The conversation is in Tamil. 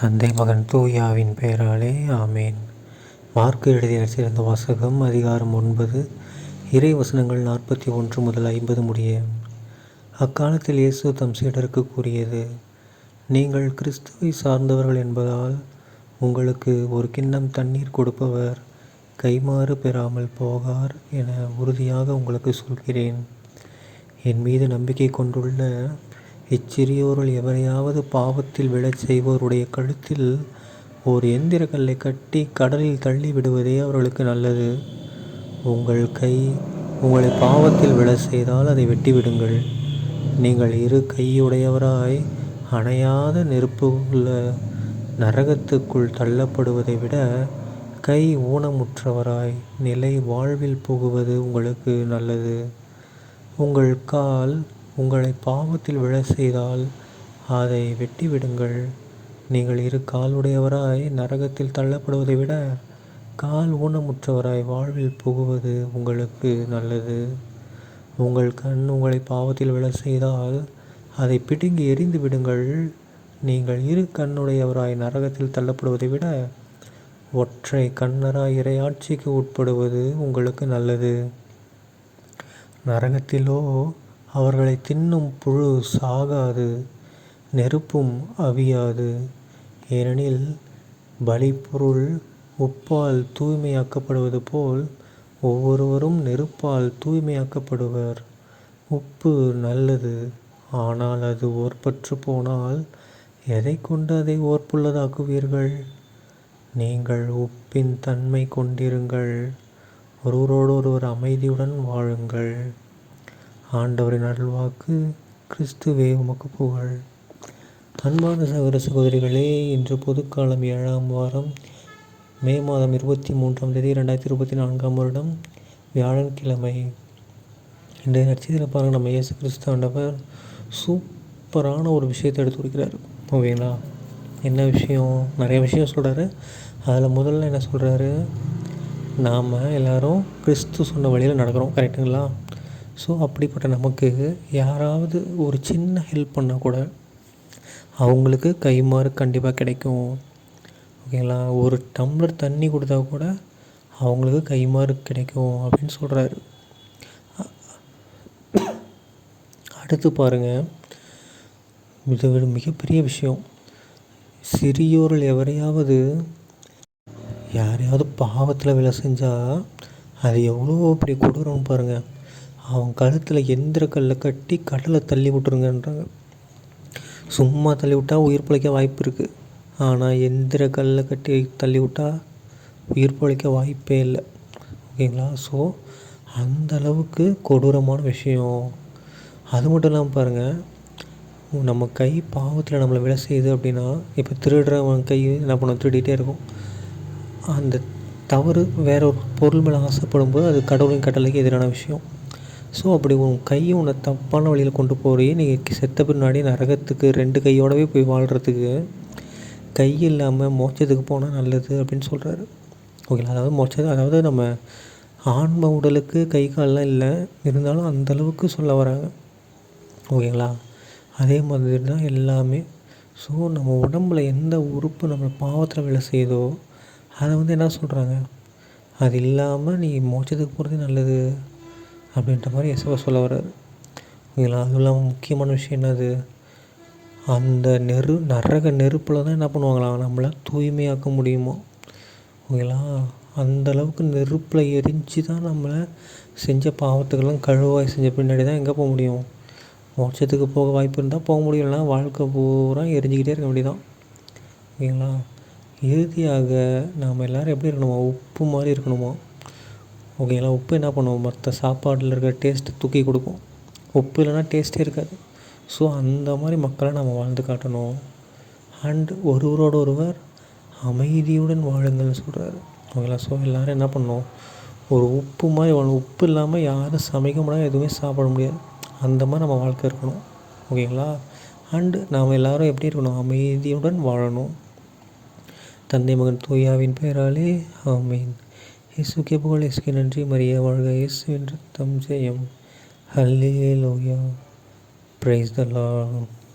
தந்தை மகன் தூயாவின் பெயராலே ஆமேன். மார்க்கு எழுதிய சிறந்த வாசகம் அதிகாரம் ஒன்பது இறை வசனங்கள் நாற்பத்தி ஒன்று முதல் ஐம்பது முடிய. அக்காலத்தில் இயேசு தம் சீடருக்கு கூறியது நீங்கள் கிறிஸ்துவை சார்ந்தவர்கள் என்பதால் உங்களுக்கு ஒரு கிண்ணம் தண்ணீர் கொடுப்பவர் கைமாறு பெறாமல் போகார் என உறுதியாக உங்களுக்கு சொல்கிறேன். என் மீது நம்பிக்கை கொண்டுள்ள இச்சிறியோருள் எவரையாவது பாவத்தில் விழச் செய்வோருடைய கழுத்தில் ஓர் எந்திர கல்லை கட்டி கடலில் தள்ளி விடுவதே அவர்களுக்கு நல்லது. உங்கள் கை உங்களை பாவத்தில் விழ செய்தால் அதை வெட்டிவிடுங்கள். நீங்கள் இரு கையுடையவராய் அணையாத நெருப்பு உள்ள நரகத்துக்குள் தள்ளப்படுவதை விட கை ஊனமுற்றவராய் நிலை வாழ்வில் புகுவது உங்களுக்கு நல்லது. உங்கள் கால் உங்களை பாவத்தில் விழ செய்தால் அதை வெட்டிவிடுங்கள். நீங்கள் இரு காலுடையவராய் நரகத்தில் தள்ளப்படுவதை விட கால் ஊனமுற்றவராய் வாழ்வில் புகுவது உங்களுக்கு நல்லது. உங்கள் கண் உங்களை பாவத்தில் விழ செய்தால் அதை பிடுங்கி எரிந்து விடுங்கள். நீங்கள் இரு கண்ணுடையவராய் நரகத்தில் தள்ளப்படுவதை விட ஒற்றை கண்ணராய் இறையாட்சிக்கு உட்படுவது உங்களுக்கு நல்லது. நரகத்திலோ அவர்களை தின்னும் புழு சாகாது நெருப்பும் அவியாது. ஏனெனில் பலிப்பொருள் உப்பால் தூய்மையாக்கப்படுவது போல் ஒவ்வொருவரும் நெருப்பால் தூய்மையாக்கப்படுவர். உப்பு நல்லது ஆனால் அது ஓர்பற்று போனால் எதை கொண்டு அதை ஓர்ப்புள்ளதாக்குவீர்கள்? நீங்கள் உப்பின் தன்மை கொண்டிருங்கள். ஒருவரோடொருவர் அமைதியுடன் வாழுங்கள். ஆண்டவரின் அருள்வாக்கு கிறிஸ்துவே உமக்கு புகழ். அன்பான சகோதர சகோதரிகளே இன்று பொதுக்காலம் ஏழாம் வாரம் மே மாதம் இருபத்தி மூன்றாம் தேதி ரெண்டாயிரத்தி இருபத்தி நான்காம் வருடம் வியாழன்கிழமை. இன்றைய நட்சத்திர பாருங்கள் நம்ம இயேசு கிறிஸ்து ஆண்டவர் சூப்பரான ஒரு விஷயத்தை எடுத்து கொடுக்கிறார். ஓகேங்களா? என்ன விஷயம்? நிறைய விஷயம் சொல்கிறாரு அதில் முதல்ல என்ன சொல்கிறாரு நாம் எல்லோரும் கிறிஸ்து சொன்ன வழியில் நடக்கிறோம் கரெக்டுங்களா ஸோ அப்படிப்பட்ட நமக்கு யாராவது ஒரு சின்ன ஹெல்ப் பண்ணால் கூட அவங்களுக்கு கைமாறு கண்டிப்பாக கிடைக்கும். ஓகேங்களா ஒரு டம்ளர் தண்ணி கொடுத்தா கூட அவங்களுக்கு கைமாறு கிடைக்கும் அப்படின்னு சொல்கிறாரு அடுத்து பாருங்கள் இது ஒரு மிகப்பெரிய விஷயம். சிறியோர்கள் எவரையாவது யாரையாவது பாவத்தில் வேலை செஞ்சால் அது எவ்வளோ பெரிய கொடூரம் பாருங்கள் அவன் கழுத்தில் எந்திர கல்லை கட்டி கடலை தள்ளி விட்ருங்கன்றாங்க சும்மா தள்ளி விட்டால் உயிர் பிழைக்க வாய்ப்பு இருக்குது ஆனால் எந்திர கல்லை கட்டி தள்ளி விட்டால் உயிர் பிழைக்க வாய்ப்பே இல்லை. ஓகேங்களா? ஸோ அந்த அளவுக்கு கொடூரமான விஷயம். அது மட்டும் இல்லாமல் பாருங்கள் நம்ம கை பாவத்தில் நம்மளை விலை செய்யுது அப்படின்னா இப்போ திருடுறவன் கை என்ன பண்ண திருடிகிட்டே இருக்கும். அந்த தவறு வேற ஒரு பொருள் மேலே ஆசைப்படும் போது அது கடவுளின் கட்டளைக்கு எதிரான விஷயம். ஸோ அப்படி உன் கையை உன்னை தப்பான வழியில் கொண்டு போகிறே நீங்கள் செத்த பின்னாடி நரகத்துக்கு ரெண்டு கையோடவே போய் வாழ்கிறதுக்கு கை இல்லாமல் மோட்சத்துக்கு போனால் நல்லது அப்படின்னு சொல்கிறாரு ஓகேங்களா? அதாவது மோச்சது அதாவது நம்ம ஆன்ம உடலுக்கு கை கால்லாம் இல்லை. இருந்தாலும் அந்தளவுக்கு சொல்ல வராங்க. ஓகேங்களா? அதே மாதிரி தான் எல்லாமே. ஸோ நம்ம உடம்புல எந்த உறுப்பு நம்ம பாவத்தில் வேலை செய்யுதோ அதை வந்து என்ன சொல்கிறாங்க அது இல்லாமல் நீ மோட்சத்துக்கு போகிறது நல்லது. அப்படின்ற மாதிரி எசவா சொல்ல வர்றாரு. ஓகேங்களா அதுவும் இல்லாமல் முக்கியமான விஷயம் என்னது? அந்த நெரு நரக நெருப்பில் தான் என்ன பண்ணுவாங்களாம் நம்மளை தூய்மையாக்க முடியுமோ? ஓகேங்களா? அந்த அளவுக்கு நெருப்பில் எரிஞ்சு தான் நம்மளை செஞ்ச பாவத்துக்கெல்லாம் கழுவாய் செஞ்ச பின்னாடி தான் எங்கே போக முடியும்? மோட்சத்துக்கு போக வாய்ப்பு இருந்தால் போக முடியலனா வாழ்க்கை பூரா எரிஞ்சிக்கிட்டே இருக்க வேண்டியதான் ஓகேங்களா? இறுதியாக நாம் எல்லோரும் எப்படி இருக்கணுமோ? உப்பு மாதிரி இருக்கணுமோ? ஓகேங்களா? உப்பு என்ன பண்ணுவோம்? மற்ற சாப்பாட்டில் இருக்கிற டேஸ்ட்டு தூக்கி கொடுக்கும் உப்பு இல்லைன்னா டேஸ்ட்டே இருக்காது. ஸோ அந்த மாதிரி மக்களை நம்ம வாழ்ந்து காட்டணும். அண்ட் ஒருவரோட ஒருவர் அமைதியுடன் வாழுங்கள்னு சொல்கிறாரு ஓகேங்களா? ஸோ எல்லோரும் என்ன பண்ணணும்? ஒரு உப்பு மாதிரி வாழணும். உப்பு இல்லாமல் யாரும் சமைக்க முடியாது எதுவுமே சாப்பிட முடியாது. அந்த மாதிரி நம்ம வாழ்க்கை இருக்கணும். ஓகேங்களா? அண்டு நாம் எல்லோரும் எப்படி இருக்கணும்? அமைதியுடன் வாழணும். தந்தை மகன் தூயாவின் பெயராலே ஆமீன். இயேசுக்கே புகழ் இயேசுக்கு நன்றி. மரிய வாழ்க இயேசு என்று தம் ஜெயம். ஹல்லே லோயா பிரைஸ் த லார்ட்